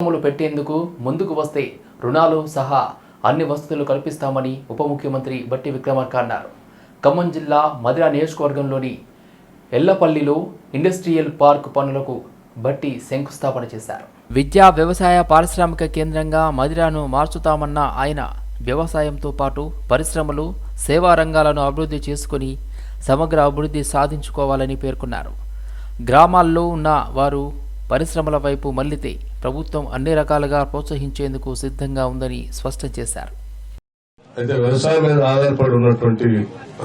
పరిశ్రమలు పెట్టేందుకు ముందుకు వస్తే రుణాలు సహా అన్ని వసతులు కల్పిస్తామని ఉప ముఖ్యమంత్రి బట్టి విక్రమార్క అన్నారు. ఖమ్మం జిల్లా మదిర నియోజకవర్గంలోని ఎల్లపల్లిలో ఇండస్ట్రియల్ పార్క్ పనులకు బట్టి శంకుస్థాపన చేశారు. విద్యా వ్యవసాయ పారిశ్రామిక కేంద్రంగా మదిరాను మార్చుతామన్న ఆయన వ్యవసాయంతో పాటు పరిశ్రమలు సేవా రంగాలను అభివృద్ధి చేసుకుని సమగ్ర అభివృద్ధి సాధించుకోవాలని పేర్కొన్నారు. గ్రామాల్లో ఉన్న వారు పరిశ్రమల వైపు మళ్ళితే ప్రభుత్వం అన్ని రకాలుగా ప్రోత్సహించేందుకు సిద్ధంగా ఉందని స్పష్టం చేశారు. అయితే వ్యవసాయం మీద ఆధారపడి ఉన్నటువంటి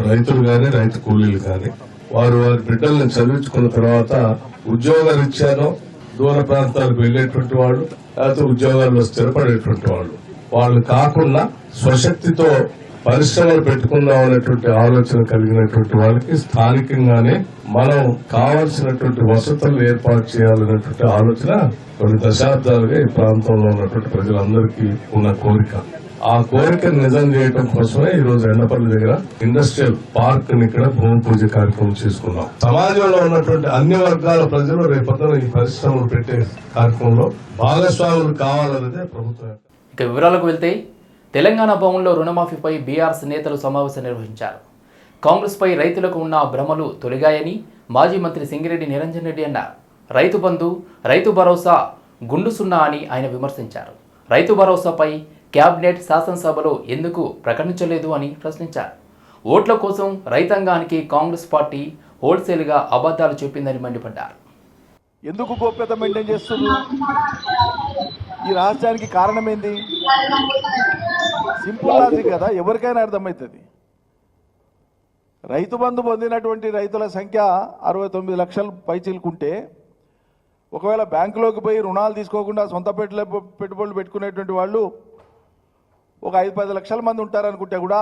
రైతులు గాని రైతు కూలీలు గాని వారు వారి బిడ్డల్ని చదివించుకున్న తర్వాత ఉద్యోగాలు రీత్యానో దూర ప్రాంతాలకు వెళ్ళేటువంటి వాళ్ళు లేకపోతే ఉద్యోగాల్లో స్థిరపడేటువంటి వాళ్ళు. వాళ్ళు కాకుండా స్వశక్తితో పరిశ్రమలు పెట్టుకుందాం అనేటువంటి ఆలోచన కలిగినటువంటి వాళ్ళకి స్థానికంగానే మనం కావాల్సినటువంటి వసతులు ఏర్పాటు చేయాలనేటువంటి ఆలోచన కొన్ని దశాబ్దాలుగా ఈ ప్రాంతంలో ఉన్నటువంటి ప్రజలందరికీ ఉన్న కోరిక. ఆ కోరికను నిజం చేయడం కోసమే ఈ రోజు ఎండపల్లి దగ్గర ఇండస్ట్రియల్ పార్క్ని ఇక్కడ భూమి పూజ కార్యక్రమం చేసుకున్నాం. సమాజంలో ఉన్నటువంటి అన్ని వర్గాల ప్రజలు రేపొద్దున ఈ పరిశ్రమలు పెట్టే కార్యక్రమంలో భాగస్వాములు కావాలన్నదే ప్రభుత్వం. ఇక వివరాలకు వెళ్తే తెలంగాణ భవన్లో రుణమాఫీపై బీఆర్ఎస్ నేతలు సమావేశం నిర్వహించారు. కాంగ్రెస్పై రైతులకు ఉన్న భ్రమలు తొలగాయని మాజీ మంత్రి సింగిరెడ్డి నిరంజన్ రెడ్డి అన్నారు. రైతు బంధు రైతు భరోసా గుండు సున్నా అని ఆయన విమర్శించారు. రైతు భరోసాపై క్యాబినెట్ శాసనసభలో ఎందుకు ప్రకటించలేదు అని ప్రశ్నించారు. ఓట్ల కోసం రైతాంగానికి కాంగ్రెస్ పార్టీ హోల్సేల్గా అబద్ధాలు చెప్పిందని మండిపడ్డారు. ఎందుకు గోప్యత మెయింటైన్ చేస్తున్నారు? ఈ రాష్ట్రానికి కారణమేంది సింపుల్ లాజిక్ కదా ఎవరికైనా అర్థమవుతుంది. రైతు బంధు పొందినటువంటి రైతుల సంఖ్య అరవై తొమ్మిది లక్షలు పైచిలుకుంటే ఒకవేళ బ్యాంకులోకి పోయి రుణాలు తీసుకోకుండా సొంత పెట్టుల పెట్టుబడులు పెట్టుకునేటువంటి వాళ్ళు ఒక ఐదు పది లక్షల మంది ఉంటారనుకుంటే కూడా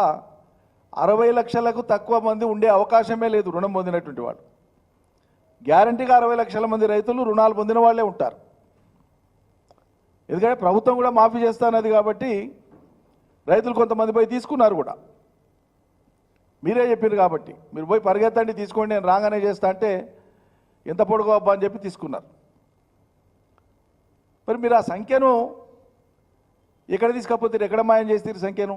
అరవై లక్షలకు తక్కువ మంది ఉండే అవకాశమే లేదు రుణం పొందినటువంటి వాళ్ళు. గ్యారంటీగా అరవై లక్షల మంది రైతులు రుణాలు పొందిన వాళ్ళే ఉంటారు. ఎందుకంటే ప్రభుత్వం కూడా మాఫీ చేస్తానది కాబట్టి రైతులు కొంతమంది పోయి తీసుకున్నారు కూడా. మీరే చెప్పారు కాబట్టి మీరు పోయి పరిగెత్తండి తీసుకోండి నేను రాగానే చేస్తా అంటే ఎంత పొడుగు అబ్బా అని చెప్పి తీసుకున్నారు. మరి మీరు ఆ సంఖ్యను ఎక్కడ తీసుకపోతే ఎక్కడ మాయం చేస్తారు సంఖ్యను?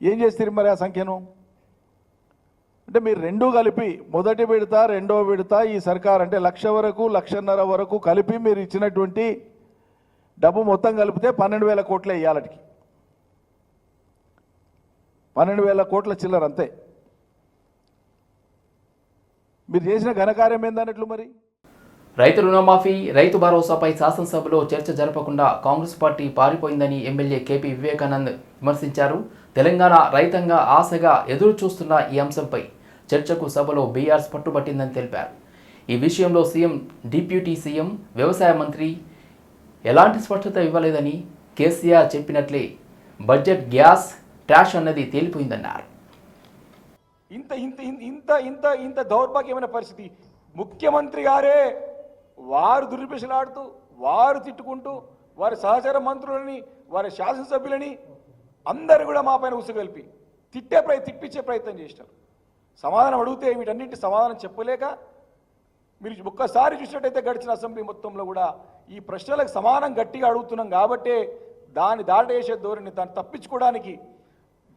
ఏం చేస్తారు మరి ఆ సంఖ్యను? అంటే మీరు రెండూ కలిపి మొదటి విడత రెండో విడత ఈ సర్కార్ అంటే లక్ష వరకు లక్షన్నర వరకు కలిపి మీరు ఇచ్చినటువంటి డబ్బు మొత్తం కలిపితే పన్నెండు వేల కోట్లే ఇవ్వాలటికి పన్నెండు వేల కోట్ల చిల్లర అంతే. మీరు చేసిన ఘనకార్యం ఏందన్నట్లు మరి? రైతు రుణమాఫీ రైతు భరోసాపై శాసనసభలో చర్చ జరపకుండా కాంగ్రెస్ పార్టీ పారిపోయిందని ఎమ్మెల్యే కేపీ వివేకానంద్ విమర్శించారు. తెలంగాణ రైతంగా ఆశగా ఎదురు చూస్తున్న ఈ అంశంపై చర్చకు సభలో బీఆర్స్ పట్టుబట్టిందని తెలిపారు. ఈ విషయంలో సీఎం డిప్యూటీ సీఎం వ్యవసాయ మంత్రి ఎలాంటి స్పష్టత ఇవ్వలేదని కేసీఆర్ చెప్పినట్లే బడ్జెట్ గ్యాస్ ట్రాష్ అన్నది తేలిపోయిందన్నారు. ఇంత ఇంత ఇంత- ఇంత ఇంత దౌర్భాగ్యమైన పరిస్థితి. ముఖ్యమంత్రి గారే వారు దుర్భిషలాడుతూ వారు తిట్టుకుంటూ వారి సహచర మంత్రులని వారి శాసనసభ్యులని అందరు కూడా మా పైన ఉసుగలిపి తిట్టే ప్రయత్ తిప్పించే ప్రయత్నం చేసినారు. సమాధానం అడిగితే వీటన్నింటి సమాధానం చెప్పలేక మీరు ఒక్కసారి చూసినట్టయితే గడిచిన అసెంబ్లీ మొత్తంలో కూడా ఈ ప్రశ్నలకు సమానం గట్టిగా అడుగుతున్నాం కాబట్టే దాన్ని దాటేసే ధోరణి దాన్ని తప్పించుకోవడానికి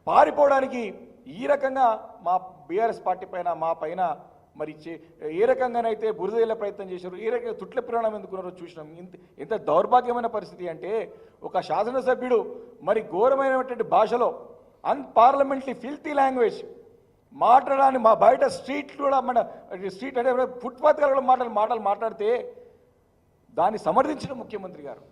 పారిపోవడానికి ఈ రకంగా మా బీఆర్ఎస్ పార్టీ పైన మా పైన మరి చే- ఏ రకంగానైతే బురద ప్రయత్నం చేశారు ఏ రకంగా తుట్ల ప్రాణం ఎందుకున్నారో చూసినాం. ఇంత ఎంత దౌర్భాగ్యమైన పరిస్థితి అంటే ఒక శాసనసభ్యుడు మరి ఘోరమైనటువంటి భాషలో అన్పార్లమెంటరీ ఫిల్తీ లాంగ్వేజ్ మాట్లాడాలని మా బయట స్ట్రీట్ కూడా మన స్ట్రీట్ అంటే ఫుట్పాత్ కూడా మాటలు మాటలు మాట్లాడితే దాన్ని సమర్థించడం ముఖ్యమంత్రి గారు.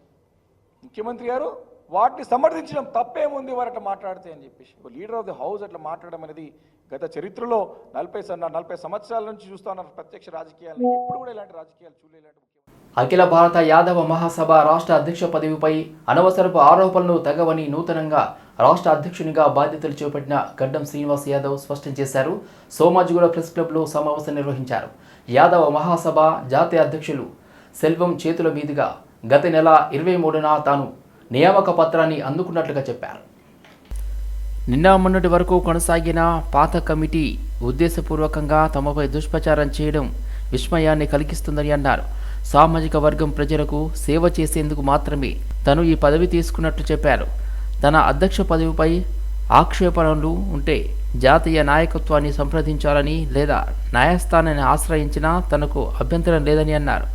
ముఖ్యమంత్రి గారు వాటిని సమర్థించడం తప్పేముంది వారు అట్లా మాట్లాడితే అని చెప్పేసి. లీడర్ ఆఫ్ ది హౌస్ అట్లా మాట్లాడడం అనేది గత చరిత్రలో నలభై నలభై సంవత్సరాల నుంచి చూస్తా ఉన్నారు ప్రత్యక్ష రాజకీయాలను. ఎప్పుడు కూడా ఇలాంటి రాజకీయాలు చూడలేదు ఇలాంటి ముఖ్యమంత్రి అఖిల భారత యాదవ మహాసభ రాష్ట్ర అధ్యక్ష పదవిపై అనవసరపు ఆరోపణలు తగవని నూతనంగా రాష్ట్ర అధ్యక్షునిగా బాధ్యతలు చేపట్టిన గడ్డం శ్రీనివాస్ యాదవ్ స్పష్టం చేశారు. సోమాజిగూడ ప్రెస్ క్లబ్లో సమావేశం నిర్వహించారు. యాదవ మహాసభ జాతీయ అధ్యక్షులు సెల్వం చేతుల మీదుగా గత నెల ఇరవై మూడున తాను నియామక పత్రాన్ని అందుకున్నట్లుగా చెప్పారు. నిన్న మొన్నటి వరకు కొనసాగిన పాత కమిటీ ఉద్దేశపూర్వకంగా తమపై దుష్ప్రచారం చేయడం విస్మయాన్ని కలిగిస్తుందని అన్నారు. సామాజిక వర్గం ప్రజలకు సేవ చేసేందుకు మాత్రమే తను ఈ పదవి తీసుకున్నట్లు చెప్పారు. తన అధ్యక్ష పదవిపై ఆక్షేపణలు ఉంటే జాతీయ నాయకత్వాన్ని సంప్రదించాలని లేదా న్యాయస్థానాన్ని ఆశ్రయించినా తనకు అభ్యంతరం లేదని అన్నారు.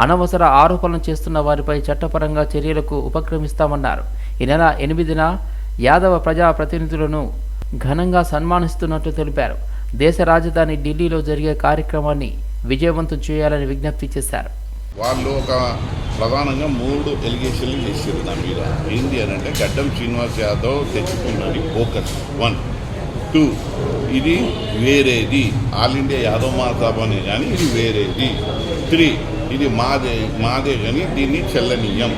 అనవసర ఆరోపణలు చేస్తున్న వారిపై చట్టపరంగా చర్యలకు ఉపక్రమిస్తామన్నారు. ఈ నెల ఎనిమిదిన యాదవ ప్రజా ప్రతినిధులను ఘనంగా సన్మానిస్తున్నట్లు తెలిపారు. దేశ రాజధాని ఢిల్లీలో జరిగే కార్యక్రమాన్ని విజయవంతం చేయాలని విజ్ఞప్తి చేశారు. వాళ్ళు ఒక ప్రధానంగా మూడు ఎలిగేషన్లు చేసారు నా మీద. ఏంటి అని అంటే గడ్డం శ్రీనివాస్ యాదవ్ తెచ్చుకున్నది ఫోకస్ వన్. టూ. ఇది వేరేది. ఆల్ ఇండియా యాదవ్ మాతాబ్ అనే కానీ ఇది వేరేది. త్రీ. ఇది మాదే మాదే కానీ దీన్ని చెల్లనీయం.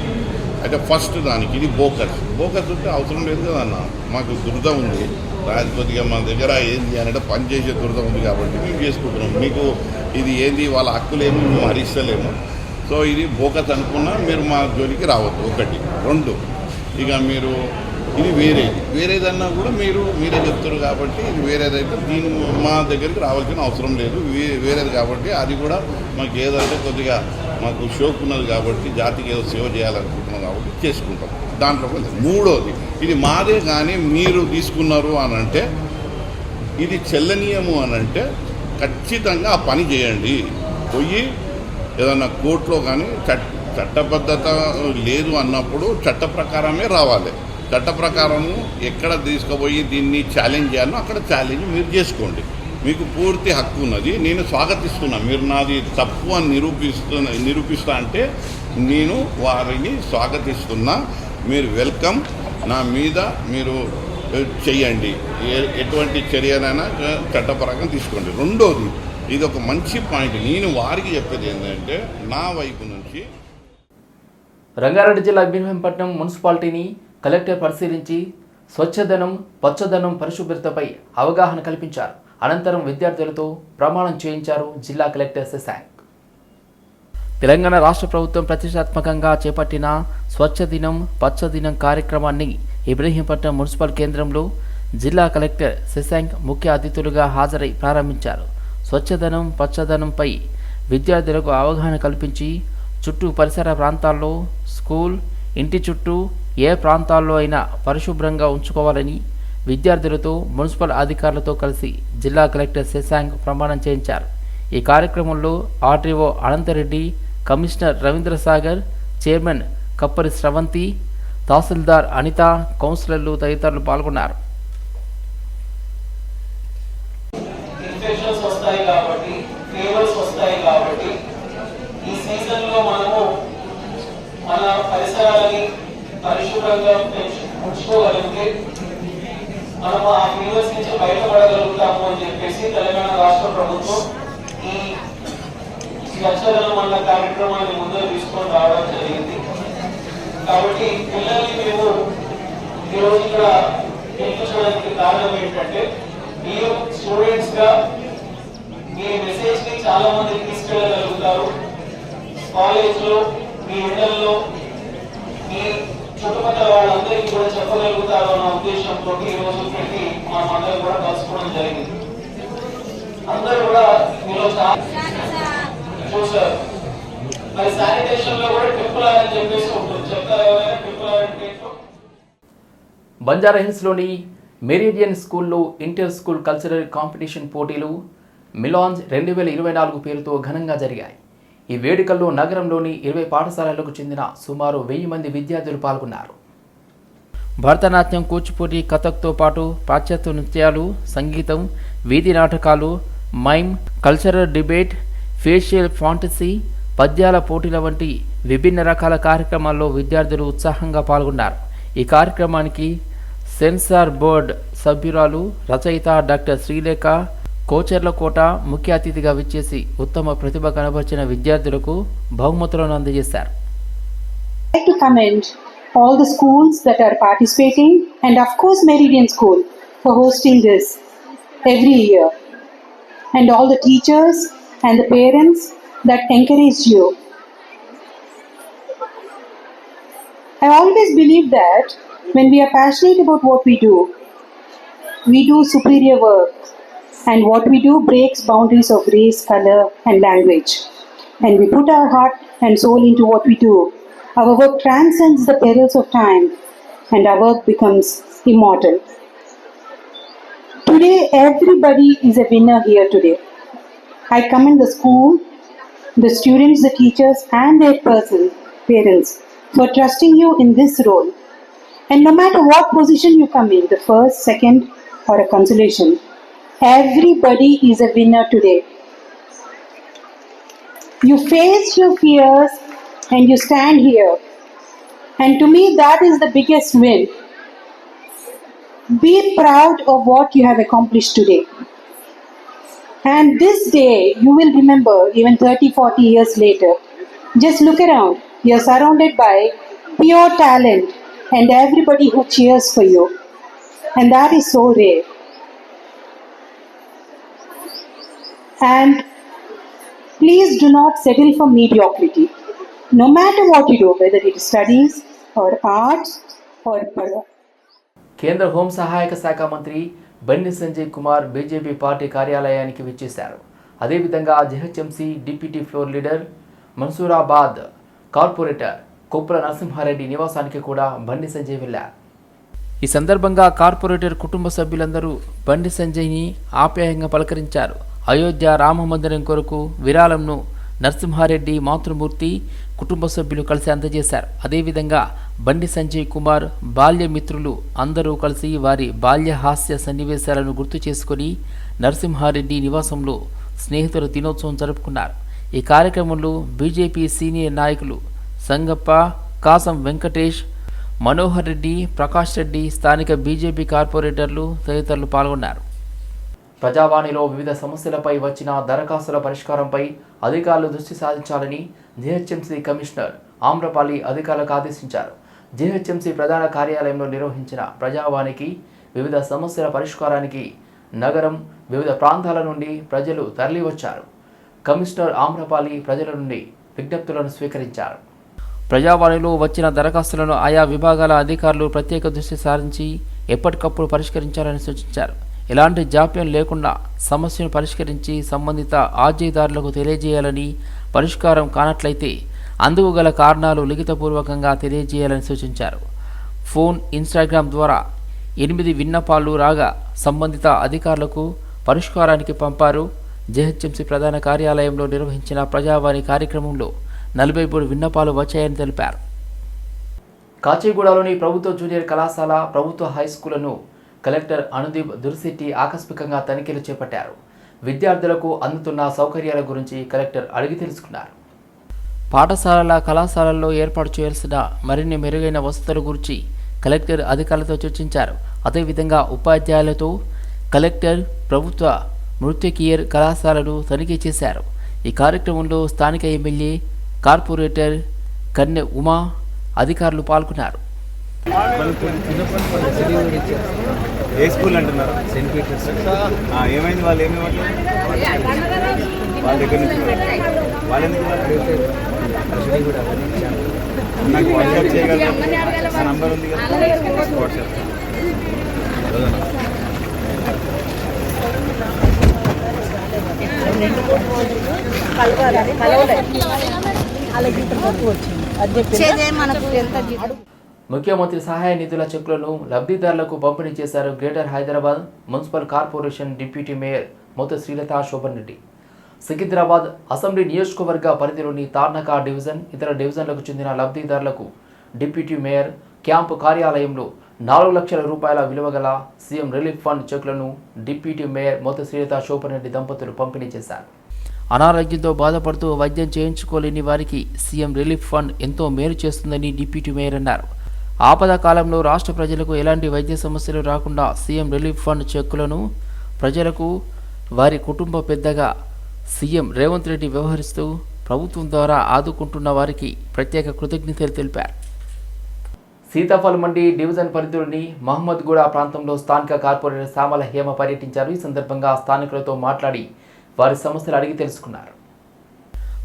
అయితే ఫస్ట్ దానికి ఇది బోకస్. బోకస్ ఉంటే అవసరం లేదు కదా అన్న. మాకు దురద ఉంది. రాజపతిగా మన దగ్గర ఏంది అంటే పనిచేసే దురద ఉంది కాబట్టి మేము చేసుకుంటున్నాం. మీకు ఇది ఏంది? వాళ్ళ హక్కులేమో? మేము హరిస్తలేము. సో ఇది బోకస్ అనుకున్నా మీరు మా జోలికి రావద్దు. ఒకటి. రెండు. ఇక మీరు ఇది వేరేది. వేరేదన్నా కూడా మీరు మీరే చెప్తారు కాబట్టి ఇది వేరేదైతే దీని మా దగ్గరికి రావాల్సిన అవసరం లేదు. వే- వేరేది కాబట్టి అది కూడా మాకు ఏదంటే కొద్దిగా మాకు షోక్ ఉన్నది కాబట్టి జాతికి ఏదో సేవ చేయాలనుకుంటున్నాం కాబట్టి చేసుకుంటాం. దాంట్లో కూడా మూడోది. ఇది మాదే కానీ మీరు తీసుకున్నారు అని అంటే ఇది చెల్లనీయము అని అంటే ఖచ్చితంగా ఆ పని చేయండి. పోయి ఏదన్నా కోర్టులో కానీ చట్ చట్టబద్ధత లేదు అన్నప్పుడు చట్ట ప్రకారమే రావాలి. చట్ట ప్రకారము ఎక్కడ తీసుకుపోయి దీన్ని ఛాలెంజ్ చేయాలో అక్కడ ఛాలెంజ్ మీరు చేసుకోండి. మీకు పూర్తి హక్కు ఉన్నది. నేను స్వాగతిస్తున్నా. మీరు నాది తప్పు అని నిరూపిస్తున్న నిరూపిస్తా అంటే నేను వారిని స్వాగతిస్తున్నా. మీరు వెల్కమ్. నా మీద మీరు చేయండి చెయ్యండి. ఏ- ఎటువంటి చర్యనైనా చట్టపరంగా తీసుకోండి. రెండోది ఇది ఒక మంచి పాయింట్. నేను వారికి చెప్పేది ఏంటంటే నా వైపు నుంచి రంగారెడ్డి జిల్లా భీమపట్నం మున్సిపాలిటీని కలెక్టర్ పరిశీలించి స్వచ్ఛదనం పచ్చదనం పరిశుభ్రతపై అవగాహన కల్పించారు. అనంతరం విద్యార్థులతో ప్రమాణం చేయించారు జిల్లా కలెక్టర్ శశాంక్. తెలంగాణ రాష్ట్ర ప్రభుత్వం ప్రతిష్టాత్మకంగా చేపట్టిన స్వచ్ఛదినం పచ్చదినం కార్యక్రమాన్ని ఇబ్రహీంపట్నం మున్సిపల్ కేంద్రంలో జిల్లా కలెక్టర్ శశాంక్ ముఖ్య అతిథులుగా హాజరై ప్రారంభించారు. స్వచ్ఛదనం పచ్చదనంపై విద్యార్థులకు అవగాహన కల్పించి చుట్టూ పరిసర ప్రాంతాల్లో స్కూల్ ఇంటి చుట్టూ ఏ ప్రాంతాల్లో అయినా పరిశుభ్రంగా ఉంచుకోవాలని విద్యార్థులతో మున్సిపల్ అధికారులతో కలిసి జిల్లా కలెక్టర్ శశాంక్ ప్రమాణం చేయించారు. ఈ కార్యక్రమంలో RTO Anantareddy commissioner Ravindra Sagar chairman Kappari Sravanthi తహసీల్దార్ అనిత కౌన్సిలర్లు తదితరులు పాల్గొన్నారు ఇన్ఫెక్షన్స్ వస్తాయి కాబట్టి ఫీవర్స్ వస్తాయి కాబట్టి ఈ సీజన్లో మనము మన పరిసరాలని పరిశుభ్రంగా పెంచు- ఉంచుకోగలిగితే మనము ఆ ఫీవర్స్ నుంచి బయటపడగలుగుతాము అని చెప్పేసి తెలంగాణ రాష్ట్ర ప్రభుత్వం ఈ స్వచ్ఛదనం అన్న కార్యక్రమాన్ని ముందుకు తీసుకొని రావడం జరిగింది. కాబట్టి పిల్లల్ని మేము ఈరోజు ఇక్కడ పిలిపించడానికి కారణం ఏంటంటే మీరు స్టూడెంట్స్గా మీ మెసేజ్ని చాలా మందికి తీసుకెళ్ళగలుగుతారు. కాలేజ్లో మీ ఇళ్ళలో మీ చుట్టుపక్కల వాళ్ళందరికీ కూడా చెప్పగలుగుతారు అన్న ఉద్దేశంతో ఈ రోజు పెట్టి మనం అందరం కూడా కలుసుకోవడం జరిగింది. అందరూ కూడా మీలో చూసారు మరి శానిటేషన్లో కూడా ట్రిపుల్ ఆర్ అని చెప్పేసి ఉంటుంది చెప్తారు ఎవరైనా ట్రిపుల్ ఆర్ అంటే బంజారా హిల్స్లోని మెరీడియన్ స్కూల్లో ఇంటర్ స్కూల్ కల్చరల్ కాంపిటీషన్ పోటీలు మిలాన్స్ రెండు వేల ఇరవై నాలుగు పేరుతో ఘనంగా జరిగాయి. ఈ వేడుకల్లో నగరంలోని ఇరవై పాఠశాలలకు చెందిన సుమారు వెయ్యి మంది విద్యార్థులు పాల్గొన్నారు. భరతనాట్యం కూచిపూడి కథక్తో పాటు పాశ్చాత్య నృత్యాలు సంగీతం వీధి నాటకాలు mime cultural debate facial fantasy పద్యాల పోటీల వంటి విభిన్న రకాల కార్యక్రమాల్లో విద్యార్థులు ఉత్సాహంగా పాల్గొన్నారు. ఈ కార్యక్రమానికి సెన్సార్ బోర్డ్ సభ్యురాలు రచయిత డాక్టర్ శ్రీలేఖ కోచర్ల కోట ముఖ్య అతిథిగా విచ్చేసి ఉత్తమ ప్రతిభ కనబరిచిన విద్యార్థులకు బహుమతులను అందజేశారు. All the schools that are participating, and of course, Meridian School for hosting this every year, and all the teachers and the parents that encouraged you. I always believe that when we are passionate about what we do, we do superior work and what we do breaks boundaries of race, color and language. and we put our heart and soul into what we do, our work transcends the perils of time and our work becomes immortal. Today, everybody is a winner here today. I commend the school, the students, the teachers, and their person, parents for trusting you in this role. And no matter what position you come in, the first, second, or a consolation, everybody is a winner today. You face your fears and you stand here. And to me, that is the biggest win. Be proud of what you have accomplished today. And this day you will remember even 30, 40 years later. Just look around. You're surrounded by pure talent and everybody who cheers for you. And that is so rare. And please do not settle for mediocrity. No matter what you do, whether it is studies or art or. Parlor. ಕೇಂದ್ರ home ಸಹಾಯಕ Bandi Sanjay Kumar BJP party కార్యాలయానికి విచ్చేశారు. అదేవిధంగా GHMC deputy floor leader Mansoorabad corporator Kupra Narasimhareddy నివాసానికి కూడా బండి సంజయ్ వెళ్ళారు. ఈ సందర్భంగా కార్పొరేటర్ కుటుంబ సభ్యులందరూ బండి సంజయ్ని ఆప్యాయంగా పలకరించారు. అయోధ్య రామ మందిరం కొరకు విరాళంను నరసింహారెడ్డి మాతృమూర్తి కుటుంబ సభ్యులు కలిసి అందజేశారు. అదేవిధంగా బండి సంజయ్ కుమార్ బాల్య మిత్రులు అందరూ కలిసి వారి బాల్య హాస్య సన్నివేశాలను గుర్తు చేసుకొని నరసింహారెడ్డి నివాసంలో స్నేహితుల దినోత్సవం జరుపుకున్నారు. ఈ కార్యక్రమంలో బీజేపీ సీనియర్ నాయకులు సంగప్ప కాసం వెంకటేష్ మనోహర్ రెడ్డి ప్రకాష్ రెడ్డి స్థానిక బీజేపీ కార్పొరేటర్లు తదితరులు పాల్గొన్నారు. ప్రజావాణిలో వివిధ సమస్యలపై వచ్చిన దరఖాస్తుల పరిష్కారంపై అధికారులు దృష్టి సాధించాలని జీహెచ్ఎంసీ కమిషనర్ ఆమ్రపాలి అధికారులకు ఆదేశించారు. జీహెచ్ఎంసీ ప్రధాన కార్యాలయంలో నిర్వహించిన ప్రజావాణికి వివిధ సమస్యల పరిష్కారానికి నగరం వివిధ ప్రాంతాల నుండి ప్రజలు తరలివచ్చారు. కమిషనర్ ఆమ్రపాలి ప్రజల నుండి విజ్ఞప్తులను స్వీకరించారు. ప్రజావాణిలో వచ్చిన దరఖాస్తులను ఆయా విభాగాల అధికారులు ప్రత్యేక దృష్టి సారించి ఎప్పటికప్పుడు పరిష్కరించాలని సూచించారు. ఎలాంటి జాప్యం లేకుండా సమస్యను పరిష్కరించి సంబంధిత ఆర్జీదారులకు తెలియజేయాలని పరిష్కారం కానట్లయితే అందుకు గల కారణాలు లిఖితపూర్వకంగా తెలియజేయాలని సూచించారు. ఫోన్ ఇన్స్టాగ్రామ్ ద్వారా ఎనిమిది విన్నపాలు రాగా సంబంధిత అధికారులకు పరిష్కారానికి పంపారు. జెహెచ్ఎంసీ ప్రధాన కార్యాలయంలో నిర్వహించిన ప్రజావాణి కార్యక్రమంలో నలభై మూడు విన్నపాలు వచ్చాయని తెలిపారు. కాచిగూడలోని ప్రభుత్వ జూనియర్ కళాశాల ప్రభుత్వ హైస్కూళ్ళను కలెక్టర్ అనుదీప్ దుర్శెట్టి ఆకస్మికంగా తనిఖీలు చేపట్టారు. విద్యార్థులకు అందుతున్న సౌకర్యాల గురించి కలెక్టర్ అడిగి తెలుసుకున్నారు. పాఠశాలల కళాశాలల్లో ఏర్పాటు చేయాల్సిన మరిన్ని మెరుగైన వసతుల గురించి కలెక్టర్ అధికారులతో చర్చించారు. అదేవిధంగా ఉపాధ్యాయులతో కలెక్టర్ ప్రభుత్వ నృత్యకీయర్ కళాశాలను తనిఖీ చేశారు. ఈ కార్యక్రమంలో స్థానిక ఎమ్మెల్యే కార్పొరేటర్ కన్నె ఉమా అధికారులు పాల్గొన్నారు. ఏ స్కూల్ అంటున్నారు? Saint Peter's. ఏమైంది వాళ్ళు? ఏమి వాళ్ళ దగ్గర నుంచి వాళ్ళు ఎందుకు? నాకు వాట్సాప్ చేయగలరా? నంబర్ ఉంది కదా. వాట్సాప్. వచ్చేదే. మనకు ఎంత జీతం? ముఖ్యమంత్రి సహాయ నిధుల చెక్కులను లబ్ధిదారులకు పంపిణీ చేశారు greater Hyderabad municipal corporation deputy mayor Motha Srilatha Shoban Reddy. Secunderabad assembly నియోజకవర్గ పరిధిలోని తార్నకా డివిజన్ ఇతర డివిజన్లకు చెందిన లబ్ధిదారులకు డిప్యూటీ మేయర్ క్యాంపు కార్యాలయంలో నాలుగు లక్షల రూపాయల విలువగల సీఎం రిలీఫ్ ఫండ్ చెక్లను డిప్యూటీ మేయర్ మొత్త శ్రీలత శోభన్ రెడ్డి దంపతులు పంపిణీ చేశారు. అనారోగ్యంతో బాధపడుతూ వైద్యం చేయించుకోలేని వారికి సీఎం రిలీఫ్ ఫండ్ ఎంతో మేలు చేస్తుందని డిప్యూటీ మేయర్ అన్నారు. ఆపద కాలంలో రాష్ట్ర ప్రజలకు ఎలాంటి వైద్య సమస్యలు రాకుండా సీఎం రిలీఫ్ ఫండ్ చెక్కులను ప్రజలకు వారి కుటుంబ పెద్దగా సీఎం రేవంత్ రెడ్డి వ్యవహరిస్తూ ప్రభుత్వం ద్వారా ఆదుకుంటున్న వారికి ప్రత్యేక కృతజ్ఞతలు తెలిపారు. సీతాఫల్ మండి డివిజన్ పరిధిలోని మహమ్మద్గూడ ప్రాంతంలో స్థానిక కార్పొరేటర్ సామల హేమ పర్యటించారు. ఈ సందర్భంగా స్థానికులతో మాట్లాడి వారి సమస్యలు అడిగి తెలుసుకున్నారు.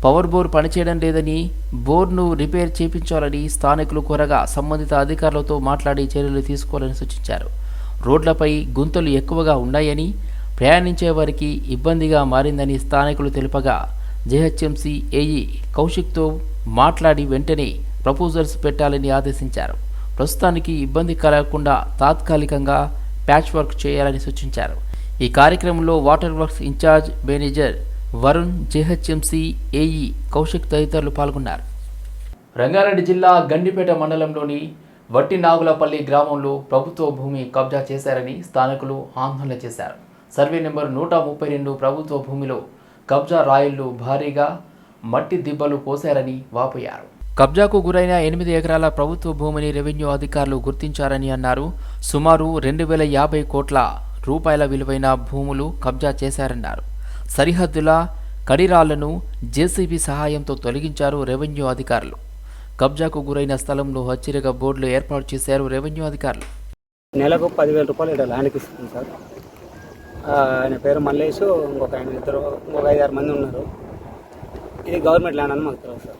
పవర్ బోర్ పనిచేయడం లేదని బోర్ను రిపేర్ చేయించాలని స్థానికులు కోరగా సంబంధిత అధికారులతో మాట్లాడి చర్యలు తీసుకోవాలని సూచించారు. రోడ్లపై గుంతలు ఎక్కువగా ఉన్నాయని ప్రయాణించే వారికి ఇబ్బందిగా మారిందని స్థానికులు తెలుపగా జెహెచ్ఎంసీ ఏఈ కౌశిక్తో మాట్లాడి వెంటనే ప్రపోజల్స్ పెట్టాలని ఆదేశించారు. ప్రస్తుతానికి ఇబ్బంది కలగకుండా తాత్కాలికంగా ప్యాచ్ వర్క్ చేయాలని సూచించారు. ఈ కార్యక్రమంలో water works incharge manager Varun GHMC AE Kaushik తదితరులు పాల్గొన్నారు. రంగారెడ్డి జిల్లా గండిపేట మండలంలోని వట్టి నాగులపల్లి గ్రామంలో ప్రభుత్వ భూమి కబ్జా చేశారని స్థానికులు ఆందోళన చేశారు. సర్వే నెంబర్ నూట ముప్పై రెండు ప్రభుత్వ భూమిలో కబ్జా రాయిళ్ళు భారీగా మట్టి దిబ్బలు పోశారని వాపోయారు. కబ్జాకు గురైన ఎనిమిది ఎకరాల ప్రభుత్వ భూమిని రెవెన్యూ అధికారులు గుర్తించారని అన్నారు. సుమారు రెండు వేల యాభై కోట్ల రూపాయల విలువైన భూములు కబ్జా చేశారన్నారు. సరిహద్దుల కడిరాళ్ళను జేసీబీ సహాయంతో తొలగించారు రెవెన్యూ అధికారులు. కబ్జాకు గురైన స్థలంలో హెచ్చరిక బోర్డులు ఏర్పాటు చేశారు రెవెన్యూ అధికారులు. నెలకు పదివేల రూపాయలు ఇక్కడ ల్యాండ్కి ఇస్తుంది సార్. ఆ, ఆయన పేరు మల్లేష్ ఇంకొక ఆయన ఇద్దరు ఇంకొక ఐదు ఆరు మంది ఉన్నారు. ఇది గవర్నమెంట్ ల్యాండ్ అని మాకు తెలుసు సార్.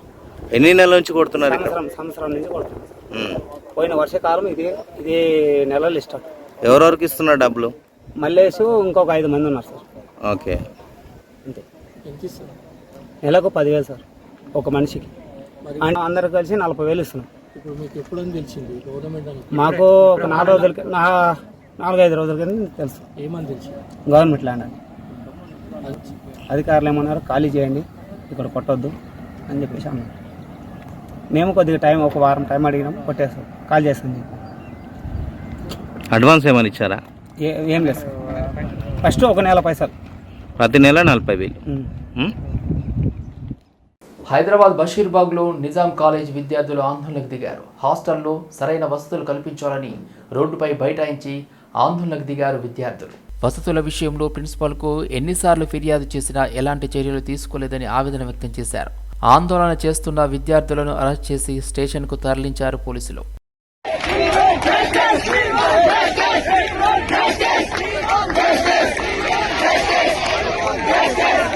ఎన్ని నెలల నుంచి కొడుతున్నారు ఇక్కడ? సంవత్సరం సంవత్సరం నుంచి కొడుతున్నాం సార్. పోయిన వర్షాకాలం ఇది ఇది నెలలు ఇష్టం ఎవరెవరికి ఇస్తున్నారు డబ్బులు? మల్లేష్ ఇంకొక ఐదు మంది ఉన్నారు సార్. ఓకే. నెలకు పదివేలు సార్ ఒక మనిషికి. ఆయన అందరు కలిసి నలభై వేలు ఇస్తున్నాం. ఇప్పుడు మీకు ఎప్పుడని తెలిసింది? గవర్నమెంట్ అని మాకు ఒక నాలుగు రోజులకి నా నాలుగైదు రోజుల కింద తెలుసు. ఏమని తెలిసింది? గవర్నమెంట్ ల్యాండ్ అని అధికారులు ఏమన్నారు ఖాళీ చేయండి ఇక్కడ కొట్టొద్దు అని చెప్పేసి అన్నారు. మేము కొద్దిగా టైం ఒక వారం టైం అడిగినాం కొట్టేస్తాం కాల్ చేస్తాం చెప్పి. అడ్వాన్స్ ఏమైనా ఇచ్చారా? ఏ ఏం లేదు సార్. ఫస్ట్ ఒక నెల పైసలు. ప్రతి నెల నలభై వేలు? హైదరాబాద్ బషీర్బాగ్లో నిజాం కాలేజ్ విద్యార్థులు ఆందోళనకు దిగారు. హాస్టల్లో సరైన వసతులు కల్పించాలని రోడ్డుపై బైఠాయించి ఆందోళనకు దిగారు విద్యార్థులు. వసతుల విషయంలో ప్రిన్సిపాల్కు ఎన్నిసార్లు ఫిర్యాదు చేసినా ఎలాంటి చర్యలు తీసుకోలేదని ఆవేదన వ్యక్తం చేశారు. ఆందోళన చేస్తున్న విద్యార్థులను అరెస్ట్ చేసి స్టేషన్కు తరలించారు పోలీసులు. Yes, yes.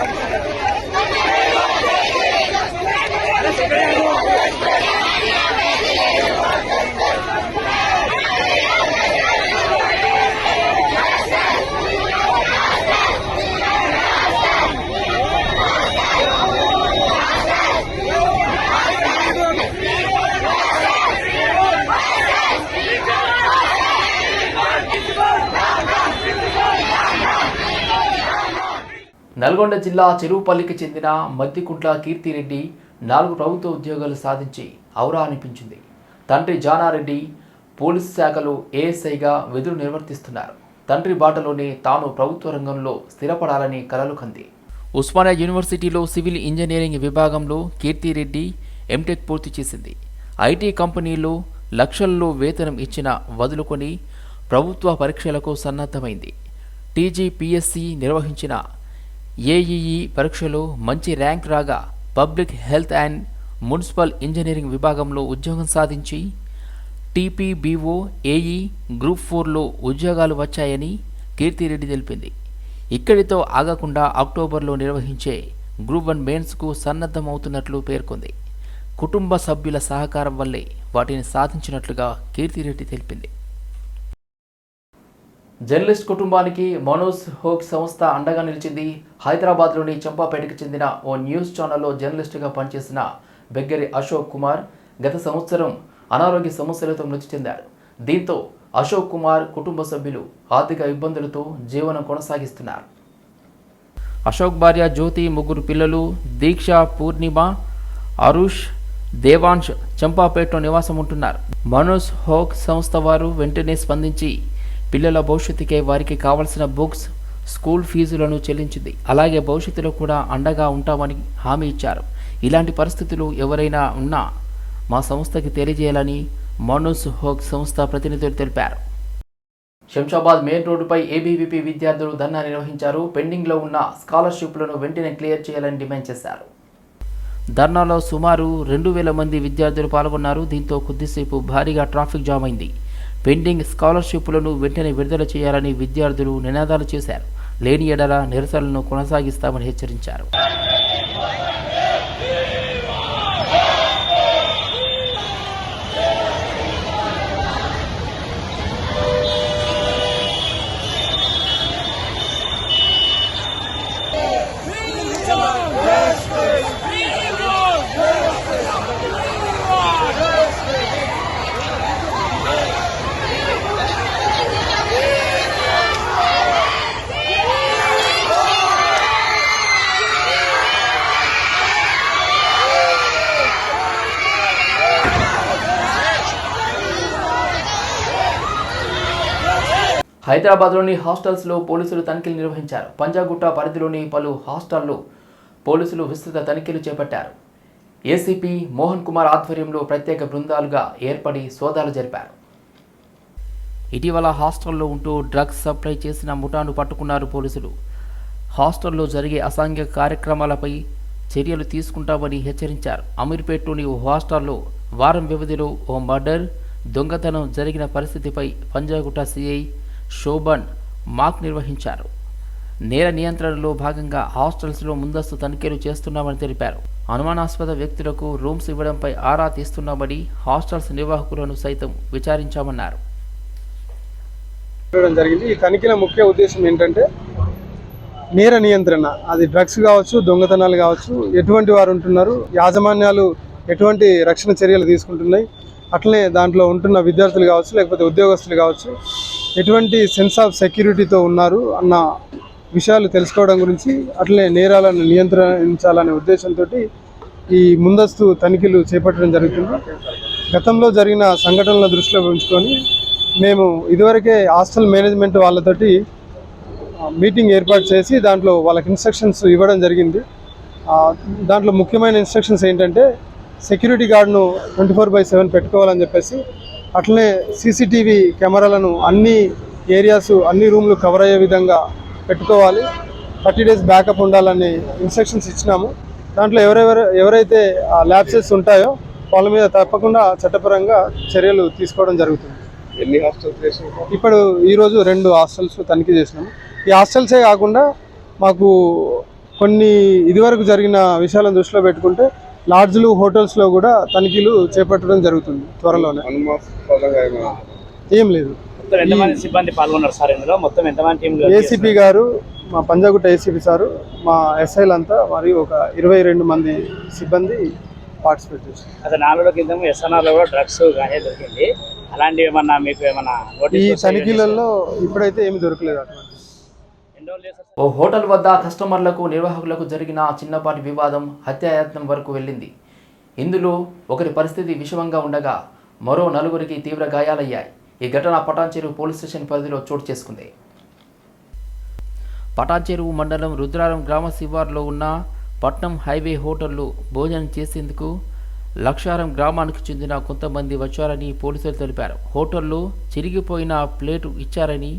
నల్గొండ జిల్లా చెరువుపల్లికి చెందిన మద్దికుంట్ల కీర్తిరెడ్డి నాలుగు ప్రభుత్వ ఉద్యోగాలు సాధించి ఔరా అనిపించింది. తండ్రి జానారెడ్డి పోలీసు శాఖలో ఏఎస్ఐగా విధులు నిర్వర్తిస్తున్నారు. తండ్రి బాటలోనే తాను ప్రభుత్వ రంగంలో స్థిరపడాలని కలలు కంది. ఉస్మానియా యూనివర్సిటీలో సివిల్ ఇంజనీరింగ్ విభాగంలో కీర్తిరెడ్డి ఎంటెక్ పూర్తి చేసింది. ఐటీ కంపెనీలో లక్షల్లో వేతనం ఇచ్చిన వదులుకొని ప్రభుత్వ పరీక్షలకు సన్నద్ధమైంది. టీజీపీఎస్సీ నిర్వహించిన ఏఈఈ పరీక్షలో మంచి ర్యాంక్ రాగా public health and municipal engineering విభాగంలో ఉద్యోగం సాధించి టీపీబీఓ ఏఈ గ్రూప్ ఫోర్లో ఉద్యోగాలు వచ్చాయని కీర్తిరెడ్డి తెలిపింది. ఇక్కడితో ఆగకుండా అక్టోబర్లో నిర్వహించే గ్రూప్ వన్ మెయిన్స్కు సన్నద్ధమవుతున్నట్లు పేర్కొంది. కుటుంబ సభ్యుల సహకారం వల్లే వాటిని సాధించినట్లుగా కీర్తిరెడ్డి తెలిపింది. జర్నలిస్ట్ కుటుంబానికి మనోజ్ హోక్ సంస్థ అండగా నిలిచింది. హైదరాబాద్లోని చంపాపేటకు చెందిన ఓ న్యూస్ ఛానల్లో జర్నలిస్టుగా పనిచేసిన బెగ్గరి అశోక్ కుమార్ గత సంవత్సరం అనారోగ్య సమస్యలతో మృతి చెందారు. దీంతో అశోక్ కుమార్ కుటుంబ సభ్యులు ఆర్థిక ఇబ్బందులతో జీవనం కొనసాగిస్తున్నారు. అశోక్ భార్య జ్యోతి ముగ్గురు పిల్లలు దీక్ష పూర్ణిమ అరుష్ దేవాంశ్ చంపాపేటలో నివాసం ఉంటున్నారు మనోజ్ హోక్ సంస్థ వారు వెంటనే స్పందించి పిల్లల భవిష్యత్తుకే వారికి కావలసిన బుక్స్ స్కూల్ ఫీజులను చెల్లించింది. అలాగే భవిష్యత్తులో కూడా అండగా ఉంటామని హామీ ఇచ్చారు. ఇలాంటి పరిస్థితులు ఎవరైనా ఉన్నా మా సంస్థకి తెలియజేయాలని మనోజ్ హోక్ సంస్థ ప్రతినిధులు తెలిపారు. శంషాబాద్ మెయిన్ రోడ్డుపై ఏబీవీపీ విద్యార్థులు ధర్నా నిర్వహించారు. పెండింగ్లో ఉన్న స్కాలర్షిప్లను వెంటనే క్లియర్ చేయాలని డిమాండ్ చేశారు. ధర్నాలో సుమారు రెండు వేల మంది విద్యార్థులు పాల్గొన్నారు. దీంతో కొద్దిసేపు భారీగా ట్రాఫిక్ జామ్ అయింది. పెండింగ్ స్కాలర్షిప్లను వెంటనే విడుదల చేయాలని విద్యార్థులు నినాదాలు చేశారు. లేని ఎడల నిరసనలను కొనసాగిస్తామని హెచ్చరించారు. హైదరాబాద్లోని హాస్టల్స్లో పోలీసులు తనిఖీలు నిర్వహించారు. పంజాగుట్ట పరిధిలోని పలు హాస్టల్లో పోలీసులు విస్తృత తనిఖీలు చేపట్టారు. ఏసీపీ మోహన్ కుమార్ ఆధ్వర్యంలో ప్రత్యేక బృందాలుగా ఏర్పడి సోదాలు జరిపారు. ఇటీవల హాస్టల్లో ఉంటూ డ్రగ్స్ సప్లై చేసిన ముఠాను పట్టుకున్నారు పోలీసులు. హాస్టల్లో జరిగే అసాంఘిక కార్యక్రమాలపై చర్యలు తీసుకుంటామని హెచ్చరించారు. అమీర్పేట్లోని ఓ హాస్టల్లో వారం వ్యవధిలో ఓ మర్డర్ దొంగతనం జరిగిన పరిస్థితిపై పంజాగుట్ట సిఐ శోభన్ మాక్ నిర్వహించారు. నేర నియంత్రణలో భాగంగా హాస్టల్స్లో ముందస్తు తనిఖీలు చేస్తున్నామని తెలిపారు. అనుమానాస్పద వ్యక్తులకు రూమ్స్ ఇవ్వడంపై ఆరా తీస్తున్నామని హాస్టల్స్ నిర్వాహకులను సైతం విచారించామన్నారు. జరిగింది. ఈ తనిఖీల ముఖ్య ఉద్దేశం ఏంటంటే నేర నియంత్రణ. అది డ్రగ్స్ కావచ్చు దొంగతనాలు కావచ్చు ఎటువంటి వారు ఉంటున్నారు యాజమాన్యాలు ఎటువంటి రక్షణ చర్యలు తీసుకుంటున్నాయి అట్లనే దాంట్లో ఉంటున్న విద్యార్థులు కావచ్చు లేకపోతే ఉద్యోగస్తులు కావచ్చు ఎటువంటి సెన్స్ ఆఫ్ సెక్యూరిటీతో ఉన్నారు అన్న విషయాలు తెలుసుకోవడం గురించి అట్లనే నేరాలను నియంత్రించాలనే ఉద్దేశంతో ఈ ముందస్తు తనిఖీలు చేపట్టడం జరుగుతుంది. గతంలో జరిగిన సంఘటనల దృష్టిలో ఉంచుకొని మేము ఇదివరకే హాస్టల్ మేనేజ్మెంట్ వాళ్ళతోటి మీటింగ్ ఏర్పాటు చేసి దాంట్లో వాళ్ళకి ఇన్స్ట్రక్షన్స్ ఇవ్వడం జరిగింది. దాంట్లో ముఖ్యమైన ఇన్స్ట్రక్షన్స్ ఏంటంటే సెక్యూరిటీ గార్డ్ను ట్వంటీ ఫోర్ బై సెవెన్ పెట్టుకోవాలని చెప్పేసి అట్లనే సీసీటీవీ కెమెరాలను అన్ని ఏరియాస్ అన్ని రూమ్లు కవర్ అయ్యే విధంగా పెట్టుకోవాలి. థర్టీ డేస్ బ్యాకప్ ఉండాలని ఇన్స్ట్రక్షన్స్ ఇచ్చినాము. దాంట్లో ఎవరెవరు ఎవరైతే ల్యాబ్సెస్ ఉంటాయో వాళ్ళ మీద తప్పకుండా చట్టపరంగా చర్యలు తీసుకోవడం జరుగుతుంది. ఎన్ని హాస్టల్స్ ఇప్పుడు ఈరోజు రెండు హాస్టల్స్ తనిఖీ చేసినాము. ఈ హాస్టల్సే కాకుండా మాకు కొన్ని ఇదివరకు జరిగిన విషయాలను దృష్టిలో పెట్టుకుంటే లాడ్జ్లు హోటల్స్లో కూడా తనిఖీలు చేపట్టడం జరుగుతుంది త్వరలోనే. ఏం లేదు. సిబ్బంది పాల్గొన్నారు సార్ ఇందులో? మొత్తం ఎంతమంది టీంలు ఏసీపీ గారు మా పంజాగుట్ట ఏసీపీ సారు మా ఎస్ఐలంతా మరియు ఒక ఇరవై రెండు మంది సిబ్బంది పార్టిసిపేట్ చేశారు అసలు నాలుగు రోజుల క్రితం ఎస్ఎన్ఆర్లో కూడా డ్రగ్స్ దొరికింది. అలాంటివి ఏమన్నా మీకు ఏమన్నా ఈ తనిఖీలలో ఇప్పుడైతే ఏమి దొరకలేదు అటువంటి ఓ హోటల్ వద్ద కస్టమర్లకు నిర్వాహకులకు జరిగిన చిన్నపాటి వివాదం హత్యాయత్నం వరకు వెళ్ళింది. ఇందులో ఒకరి పరిస్థితి విషమంగా ఉండగా మరో నలుగురికి తీవ్ర గాయాలయ్యాయి. ఈ ఘటన పటాన్చెరు పోలీస్ స్టేషన్ పరిధిలో చోటు చేసుకుంది. పటాచెరువు మండలం రుద్రారం గ్రామ శివార్లో ఉన్న పట్నం హైవే హోటల్లో భోజనం చేసేందుకు లక్షారం గ్రామానికి చెందిన కొంతమంది వచ్చారని పోలీసులు తెలిపారు. హోటల్లో చిరిగిపోయిన ప్లేటు ఇచ్చారని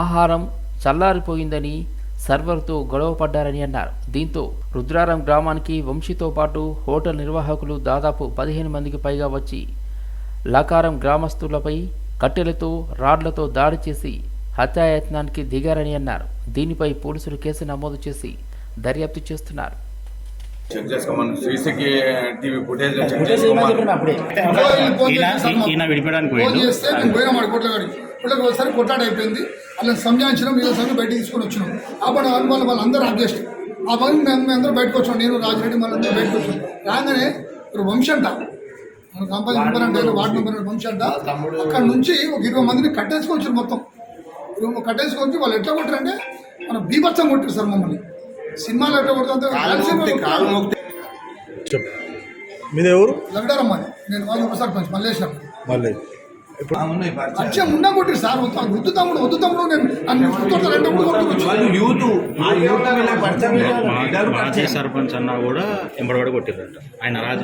ఆహారం చల్లారిపోయిందని సర్వర్తో గొడవ పడ్డారని అన్నారు. దీంతో రుద్రారం గ్రామానికి వంశీతో పాటు హోటల్ నిర్వాహకులు దాదాపు పదిహేను మందికి పైగా వచ్చి లకారం గ్రామస్తులపై కట్టెలతో రాడ్లతో దాడి చేసి హత్యాయత్నానికి దిగారని అన్నారు. దీనిపై పోలీసులు కేసు నమోదు చేసి దర్యాప్తు చేస్తున్నారు. చెక్ చేసుకోమని. సీసీకి టీవీ ఫుటేజ్ చెక్ చేసుకోమని. ఈయన ఒకసారి వాళ్ళని సంజాయించడం మీద సంగతి బయటికి తీసుకొని వచ్చినాం. ఆ పని వాళ్ళ వాళ్ళందరూ అడ్జస్ట్. ఆ పని మేము మేము అందరూ బయటకు వచ్చాం. నేను రాజరెడ్డి వాళ్ళందరూ బయటకు వచ్చాం. రాగానే ఇప్పుడు వంశీ అంట. మన కంపెనీ మెంబర్ అంటే వార్డు మెంబర్ అంటే వంశీ అంట. అక్కడ నుంచి ఒక ఇరవై మందిని కట్టేసుకొని వచ్చారు మొత్తం. ఇరవై కట్టేసుకొని వచ్చి వాళ్ళు ఎట్లా కొట్టారంటే మన బీభత్సం కొట్టారు సార్ మమ్మల్ని. సినిమాలు ఎట్లా కొడుతుంటే మీది ఎవరు? లగడారమ్మ నేను వాళ్ళు ఉప సర్పంచ్ మల్లేశ్వరం. అచ్చం ఉన్నా కొట్టి సార్ వద్దు తమ్ముడు వద్దు తమ్ముడు నేను యూత్. సర్పంచ్ అన్నా కూడా ఎంబడబడి కొట్టిరంట ఆయన రాజు